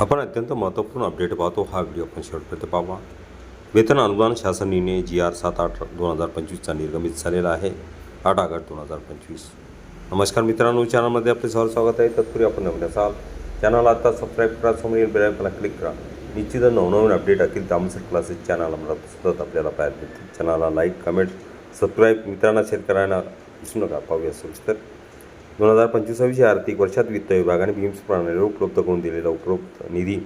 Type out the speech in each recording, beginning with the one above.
आपण अत्यंत महत्त्वपूर्ण अपडेट पाहतो. हा व्हिडिओ आपण शेवटपर्यंत पाहा वेतन अनुदान शासन जी आर सात आठ दोन हजार पंचवीसचा निर्गमित झालेला आहे. आठ ऑगस्ट दोन हजार पंचवीस. नमस्कार मित्रांनो चॅनलमध्ये आपले सहर स्वागत आहे. तत्पूर्वी आपण नवीन असाल चॅनल आता सबस्क्राईब करा समोरील बेल क्लिक करा. निश्चित नवनवीन अपडेट असतील दामसर क्लासेस चॅनल आम्हाला सतत आपल्याला पाहायला मिळतील चॅनलला लाईक कमेंट सबस्क्राईब मित्रांना शेअर करायला विसरू नका. पाहूया सविस्तर. दोन हजार पंचवीसावीस या आर्थिक वर्षात वित्त विभागाने भीम्स प्रणालीवर उपलब्ध करून दिलेला उपरोक्त निधी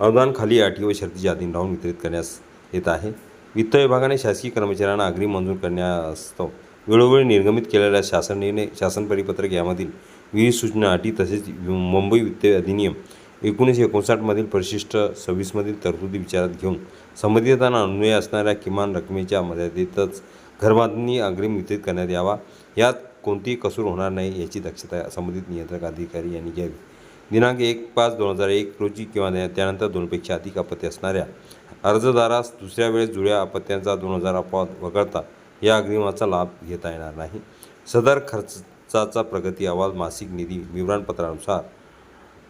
अनुदान खाली अटी व शर्तीच्या अधीन राहून वितरित करण्यास येत आहे. वित्त विभागाने शासकीय कर्मचाऱ्यांना अग्रिम मंजूर करण्यास्तव वेळोवेळी निर्गमित केलेल्या शासन निर्णय शासन परिपत्रक यामधील विविध सूचना अटी तसेच मुंबई वित्त अधिनियम एकोणीसशे एकोणसाठमधील परिशिष्ट सव्वीसमधील तरतुदी विचारात घेऊन संबंधितांना अन्वय असणाऱ्या किमान रकमेच्या मर्यादेतच घरबांधणी अग्रिम वितरित करण्यात यावा. यात कोणतीही कसूर होणार नाही याची दक्षता संबंधित नियंत्रक अधिकारी यांनी घ्यावी. दिनांक एक पाच दोन हजार एक रोजी किंवा त्यानंतर दोनपेक्षा अधिक आपत्ती असणाऱ्या अर्जदारास दुसऱ्या वेळेस जुळ्या अपत्यांचा दोन हजार अपवाद वगळता या अग्रिमाचा लाभ घेता येणार नाही. सदर खर्चाचा प्रगती अहवाल मासिक निधी विवरणपत्रानुसार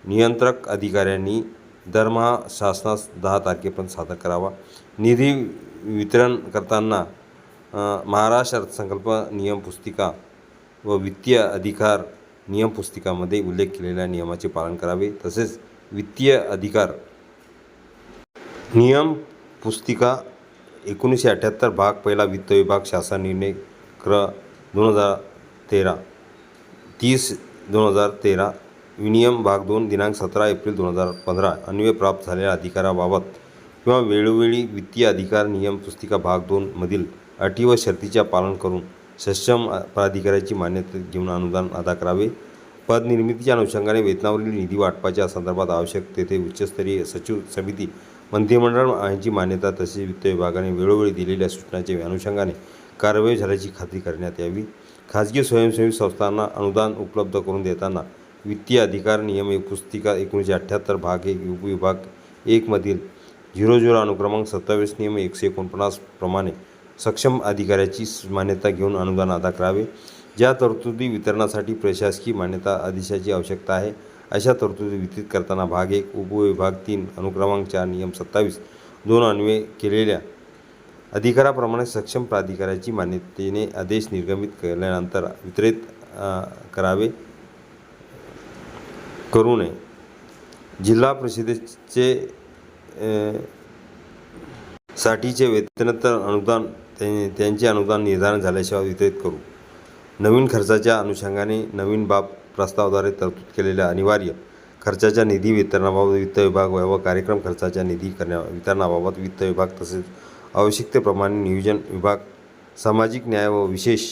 नियंत्रक अधिकाऱ्यांनी दरमहा शासनास दहा तारखेपर्यंत सादर करावा. निधी वितरण करताना महाराष्ट्र अर्थसंकल्प नियम पुस्तिका व वित्तीय अधिकार नियम पुस्तिकामध्ये उल्लेख केलेल्या नियमाचे पालन करावे. तसेच वित्तीय अधिकार नियम पुस्तिका एकोणीसशे अठ्ठ्याहत्तर भाग पहिला वित्त विभाग शासन निर्णय क्र. दोन हजार तेरा. तीस दोन हजार तेरा. विनियम भाग दोन दिनांक सतरा एप्रिल दोन हजार पंधरा. अन्वय प्राप्त झालेल्या अधिकाराबाबत किंवा वेळोवेळी वित्तीय अधिकार नियम पुस्तिका भाग दोनमधील अटी व शर्तीच्या पालन करून सक्षम प्राधिकाऱ्याची मान्यता घेऊन अनुदान अदा करावे. पदनिर्मितीच्या अनुषंगाने वेतनावरील निधी वाटपाच्या संदर्भात आवश्यक तेथे उच्चस्तरीय सचिव समिती मंत्रिमंडळ यांची मान्यता तसेच वित्त विभागाने वेळोवेळी दिलेल्या सूचनांच्या अनुषंगाने कारवाई झाल्याची खात्री करण्यात यावी. खाजगी स्वयंसेवी संस्थांना अनुदान उपलब्ध करून देताना वित्तीय अधिकार नियम एक पुस्तिका एकोणीसशे अठ्ठ्याहत्तर भाग एक उपविभाग एकमधील झिरो झिरो अनुक्रमांक सत्तावीस नियम एकशे एकोणपन्नास प्रमाणे सक्षम अधिकाऱ्याची मान्यता घेऊन अनुदान अदा करावे. ज्या तरतुदी वितरणासाठी प्रशासकीय मान्यता आदेशाची आवश्यकता आहे अशा तरतुदी वितरित करताना भाग एक उपविभाग तीन अनुक्रमांक चार नियम सत्तावीस दोन अन्वय केलेल्या अधिकाराप्रमाणे सक्षम प्राधिकाऱ्याची मान्यतेने आदेश निर्गमित केल्यानंतर वितरित करावे. करू नये. जिल्हा परिषदेचे साठीचे वेतनोत्तर अनुदान त्यां त्यांचे अनुदान निर्धारण झाल्याशिवाय वितरित करू. नवीन खर्चाच्या अनुषंगाने नवीन बाब प्रस्तावाद्वारे तरतूद केलेल्या अनिवार्य. खर्चाच्या निधी वितरणाबाबत वित्त विभाग व कार्यक्रम खर्चाच्या निधी करण्या वितरणाबाबत वित्त विभाग तसेच आवश्यकतेप्रमाणे नियोजन विभाग सामाजिक न्याय व विशेष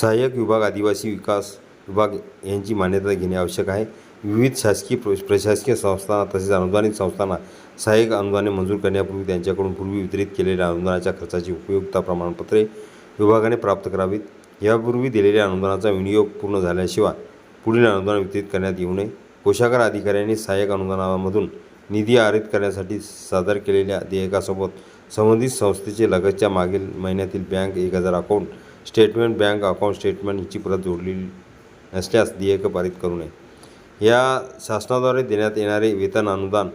सहाय्यक विभाग आदिवासी विकास विभाग यांची मान्यता घेणे आवश्यक आहे. विविध शासकीय प्रशासकीय संस्थांना तसेच अनुदानित संस्थांना सहाय्यक अनुदाने मंजूर करण्यापूर्वी त्यांच्याकडून पूर्वी वितरित केलेल्या अनुदानाच्या खर्चाची उपयुक्तता प्रमाणपत्रे विभागाने प्राप्त करावीत. यापूर्वी दिलेल्या अनुदानाचा विनियोग पूर्ण झाल्याशिवाय पुढील अनुदान वितरित करण्यात येऊ नये. कोषागार अधिकाऱ्यांनी सहाय्यक अनुदानामधून निधी आरित करण्यासाठी सादर केलेल्या देयकासोबत संबंधित संस्थेचे लगतच्या मागील महिन्यातील बँक एक हजार account statement bank account statement हिची प्रत जोडलेली नसल्यास देयक पारित करू नये. या शासनाद्वारे देण्यात येणारे वेतन अनुदान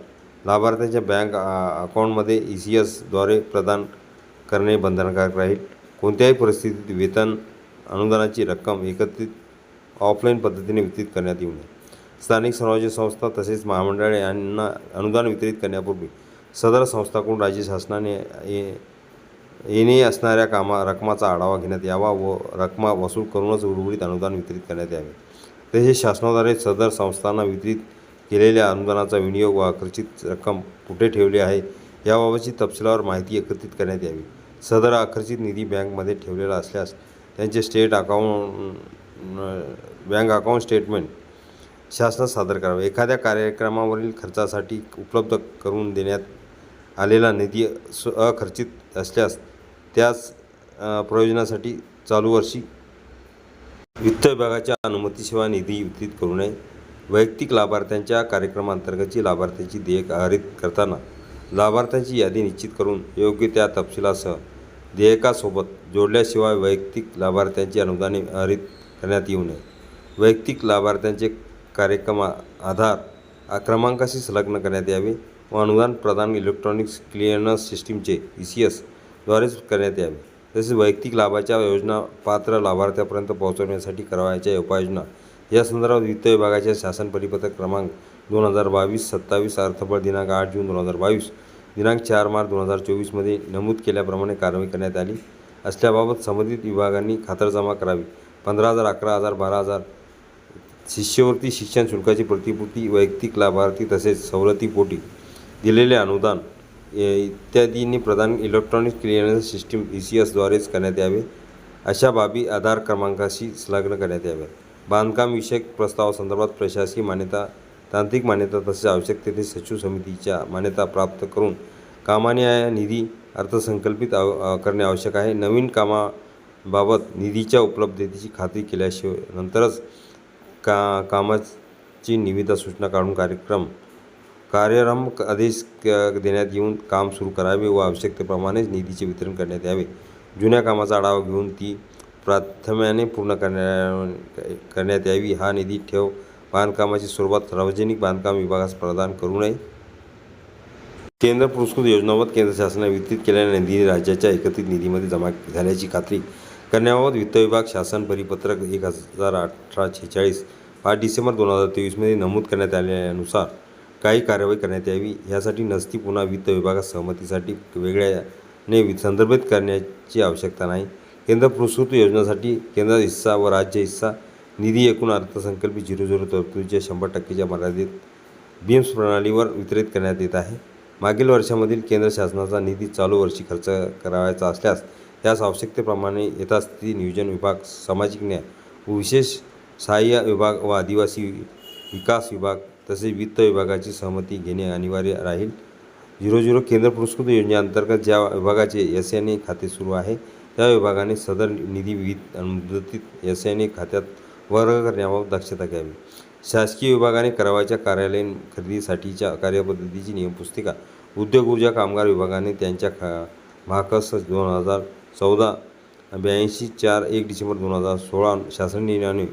लाभार्थ्यांच्या बँक अकाउंटमध्ये ई सी एसद्वारे प्रदान करणे बंधनकारक राहील. कोणत्याही परिस्थितीत वेतन अनुदानाची रक्कम एकत्रित ऑफलाईन पद्धतीने वितरित करण्यात येऊ नये. स्थानिक स्वराज्य संस्था तसेच महामंडळे यांना अनुदान वितरित करण्यापूर्वी सदर संस्थाकडून राज्य शासनाने ये- येणे असणाऱ्या कामा रकमाचा आढावा घेण्यात यावा व रकमा वसूल करूनच उर्वरित अनुदान वितरित करण्यात यावे. तसेच शासनाद्वारे सदर संस्थांना वितरित केलेल्या अनुदानाचा विनियोग व आकर्षित रक्कम कुठे ठेवली आहे याबाबतची तपशिलावर माहिती एकत्रित करण्यात यावी. सदर आकर्षित निधी बँकमध्ये ठेवलेला असल्यास त्यांचे state account bank account statement शासनात सादर करावे. एखाद्या कार्यक्रमावरील खर्चासाठी उपलब्ध करून देण्यात आलेला निधी स अखर्चित असल्यास त्याच प्रयोजनासाठी चालू वर्षी वित्त विभागाच्या अनुमतीशिवाय निधी वितरित करू नये. वैयक्तिक लाभार्थ्यांच्या कार्यक्रमांतर्गतची लाभार्थ्यांची देयक आहारित करताना लाभार्थ्यांची यादी निश्चित करून योग्य त्या तपशिलासह देयकासोबत जोडल्याशिवाय वैयक्तिक लाभार्थ्यांची अनुदाने आहारित करण्यात येऊ नये. वैयक्तिक लाभार्थ्यांचे कार्यक्रम आधार आ- क्रमांकाशी संलग्न करण्यात यावे व अनुदान प्रदान इलेक्ट्रॉनिक्स क्लिअरन्स सिस्टीमचे ई सी एस द्वारेच करण्यात यावे. तसेच वैयक्तिक लाभाच्या योजना पात्र लाभार्थ्यापर्यंत पोहोचवण्यासाठी करावयाच्या उपाययोजना या संदर्भात वित्त विभागाच्या शासन परिपत्रक क्रमांक दोन हजार बावीस सत्तावीस अर्थबळ दिनांक आठ जून दोन हजार बावीस दिनांक चार मार्च दोन हजार चोवीसमध्ये नमूद केल्याप्रमाणे कारवाई करण्यात आली. असल्याबाबत संबंधित विभागांनी खातरजमा करावी. पंधरा हजार अकरा हजार बारा हजार शिष्यवृत्ती शिक्षण शुल्काची प्रतिपूर्ती वैयक्तिक लाभार्थी तसेच सवलतीपोटी दिलेले अनुदान ए- इत्यादींनी प्रदान electronic clearance system E C एसद्वारेच करण्यात यावे. अशा बाबी आधार क्रमांकाशी संलग्न करण्यात याव्यात. बांधकामविषयक प्रस्तावासंदर्भात प्रशासकीय मान्यता तांत्रिक मान्यता तसेच आवश्यक तेथे सचिव समितीच्या मान्यता प्राप्त करून कामाने निधी अर्थसंकल्पित आव करणे आवश्यक आहे. नवीन कामाबाबत निधीच्या उपलब्धतेची खात्री केल्याशिवाय नंतरच का कामाची निविदा सूचना काढून कार्यक्रम कार्यारंभ आदेश क- देण्यात येऊन काम सुरू करावे व आवश्यकतेप्रमाणेच निधीचे वितरण करण्यात यावे. जुन्या कामाचा आढावा घेऊन ती प्राथम्याने पूर्ण करण्या करण्यात यावी. हा निधी ठेव. बांधकामाची सुरुवात सार्वजनिक बांधकाम विभागास प्रदान करू नये. केंद्र पुरस्कृत योजनाबाबत केंद्र शासनाने वितरित केलेल्या निधी राज्याच्या एकत्रित निधीमध्ये जमा झाल्याची खात्री करण्याबाबत वित्त विभाग शासन परिपत्रक एक हजार अठरा छेचाळीस पाच डिसेंबर दोन हजार तेवीसमध्ये नमूद करण्यात आल्यानुसार काही कारवाई करण्यात यावी. यासाठी नसती पुन्हा वित्त विभागास सहमतीसाठी वेगळ्याने वि- संदर्भित करण्याची आवश्यकता नाही. केंद्र पुरस्कृत योजनासाठी केंद्र हिस्सा व राज्य हिस्सा निधी एकूण अर्थसंकल्पित झिरो झिरो तरतुदीच्या शंभर टक्केच्या मर्यादित बीम्स प्रणालीवर वितरित करण्यात येत आहे. मागील वर्षामधील केंद्र शासनाचा निधी चालू वर्षी खर्च करावयाचा असल्यास त्यास आवश्यकतेप्रमाणे यथास्थिती नियोजन विभाग सामाजिक न्याय व विशेष सहाय्य विभाग व आदिवासी विकास विभाग तसेच वित्त विभागाची सहमती घेणे अनिवार्य राहील. झिरो झिरो केंद्र पुरस्कृत योजनेअंतर्गत ज्या विभागाचे एस एन ए खाते सुरू आहे त्या विभागाने सदर निधी विविध मुदतीत एस एन ए खात्यात वर्ग करण्याबाबत दक्षता घ्यावी. शासकीय विभागाने करावयाच्या कार्यालयीन खरेदीसाठीच्या कार्यपद्धतीची नियमपुस्तिका उद्योग ऊर्जा कामगार विभागाने त्यांच्या खा भाकस दोन हजार चौदा ब्याऐंशी चार एक डिसेंबर दोन हजार सोळा शासन निर्णयाने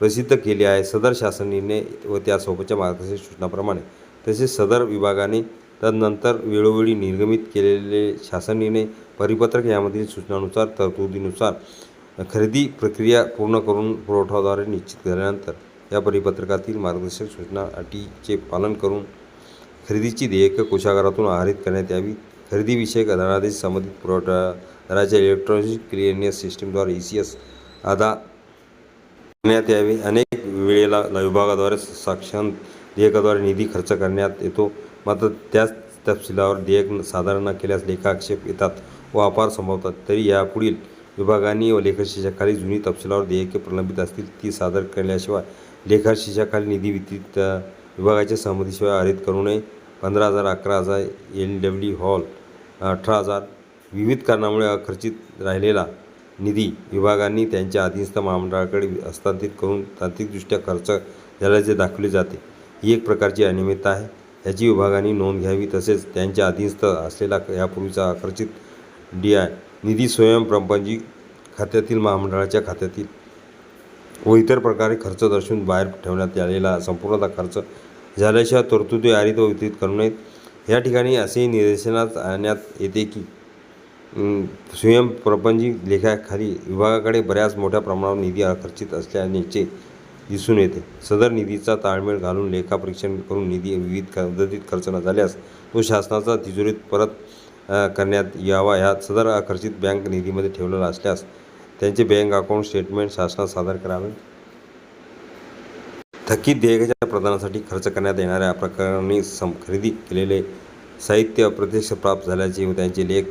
प्रसिद्ध केले आहे. सदर शासन निर्णय व त्यासोबतच्या मार्गदर्शक सूचनाप्रमाणे तसेच सदर विभागाने तदनंतर वेळोवेळी निर्गमित केलेले शासन निर्णय परिपत्रक यामधील सूचनानुसार तरतुदीनुसार खरेदी प्रक्रिया पूर्ण करून पुरवठाद्वारे निश्चित झाल्यानंतर या परिपत्रकातील मार्गदर्शक सूचना अटीचे पालन करून खरेदीची देयकं कोशागारातून आहारित करण्यात यावी. खरेदीविषयक धनादेश संबंधित पुरवठादाराच्या इलेक्ट्रॉनिक क्लिअरनेस सिस्टीमद्वारे ई सी एस अदा करण्यात यावे. अनेक वेळेला विभागाद्वारे साक्षांत देयकाद्वारे निधी खर्च करण्यात येतो. मात्र त्याच तपशिलावर देयक साधारण न केल्यास लेखाक्षेप येतात व अपार संभवतात. तरी यापुढील विभागांनी व लेखाशिषाखाली जुनी तपशिलावर देयके प्रलंबित असतील ती सादर केल्याशिवाय लेखाशिषाखाली निधी वितरित विभागाच्या सहमतीशिवाय आरित करू नये. पंधरा हजार अकरा हजार एल डब्ल्यू हॉल अठरा हजार विविध कारणामुळे अखर्चित राहिलेला निधी विभागांनी त्यांच्या अधीनस्थ महामंडळाकडे हस्तांतरित करून तांत्रिकदृष्ट्या खर्च झाल्याचे दाखवले जाते. ही एक प्रकारची अनियमितता आहे. याची विभागाने नोंद घ्यावी तसेच त्यांच्या अधीनस्थ असलेला यापूर्वीचा आकर्षित डी आय निधी स्वयंप्रपंजी खात्यातील महामंडळाच्या खात्यातील व इतर प्रकारे खर्च दर्शवून बाहेर ठेवण्यात आलेला संपूर्णतः खर्च झाल्याशिवाय तरतुदी आरित व वितरित करू नयेत. या ठिकाणी असेही निदर्शनात आणण्यात येते की स्वयंप्रपंजी लेखाखाली विभागाकडे बऱ्याच मोठ्या प्रमाणावर निधी आकर्षित असल्याचे दिसून येते. सदर निधीचा ताळमेळ घालून लेखापरीक्षण करून निधी विविध पद्धतीत खर्च न झाल्यास तो शासनाचा तिजोरीत परत करण्यात यावा. ह्या सदर आकर्षित बँक निधीमध्ये ठेवलेला असल्यास त्यांचे बँक अकाउंट स्टेटमेंट शासनात सादर करावे. थकीत देयकाच्या प्रदानासाठी खर्च करण्यात येणाऱ्या प्रकरणी सम खरेदी केलेले साहित्य अप्रत्यक्ष प्राप्त झाल्याचे व त्यांचे लेख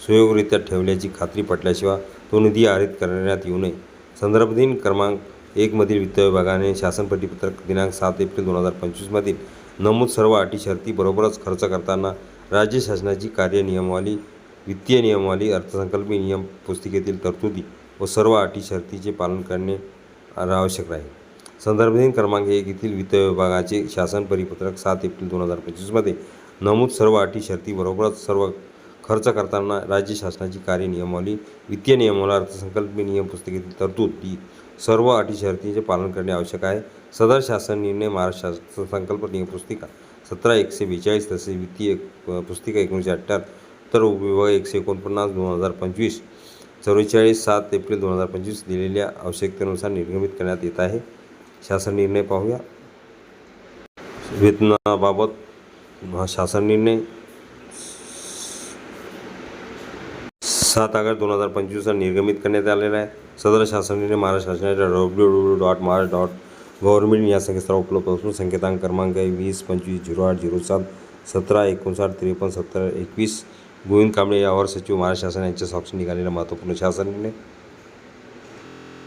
सुयोगरित्या ठेवल्याची खात्री पटल्याशिवाय तो निधी आरित करण्यात येऊ नये. संदर्भ दिन क्रमांक एकमधील वित्त विभागाने शासन परिपत्रक दिनांक सात एप्रिल दोन हजार पंचवीसमधील नमूद सर्व अटी शर्ती बरोबरच खर्च करताना राज्य शासनाची कार्यनियमावली वित्तीय नियमावली अर्थसंकल्पीय नियम पुस्तिकेतील तरतुदी व सर्व अटी शर्तीचे पालन करणे आवश्यक राहील. संदर्भ क्रमांक एक येथील वित्त विभागाचे शासन परिपत्रक सात एप्रिल दोन हजार पंचवीसमध्ये नमूद सर्व अटी शर्ती बरोबरच सर्व खर्च करताना राज्य शासनाची कार्य नियमावली वित्तीय नियमावली अर्थसंकल्पीय नियम पुस्तिकेतील तरतूद सर्व अटी शर्तींचे पालन करणे आवश्यक आहे. सदर शासन निर्णय महाराष्ट्र शासन संकल्प नियमपुस्तिका सतरा एकशे बेचाळीस तसेच वित्तीय पुस्तिका एकोणीसशे अठ्ठ्याहत्तर विभाग एकशे एकोणपन्नास दोन हजार पंचवीस चव्वेचाळीस सात एप्रिल दोन हजार पंचवीस दिलेल्या आवश्यकतेनुसार निर्गमित करण्यात येत आहे. शासन निर्णय पाहूया. वेतनाबाबत शासन निर्णय सात ऑगस्ट दोन हजार पंचवीसला निर्गमित करण्यात आलेला आहे. सदर शासनाने महाराष्ट्र शासनाच्या W W dot Maharashtra dot government या संकेतस्थळावर उपलब्ध असून संकेतांक क्रमांक आहे वीस पंचवीस झिरो आठ झिरो सात सतरा एकोणसाठ त्रेपन्न सत्तर एकवीस. गोविंद कांबळे यावर सचिव महाराष्ट्र शासन यांच्या स्वाक्षरी निघालेल्या महत्त्वपूर्ण शासनाने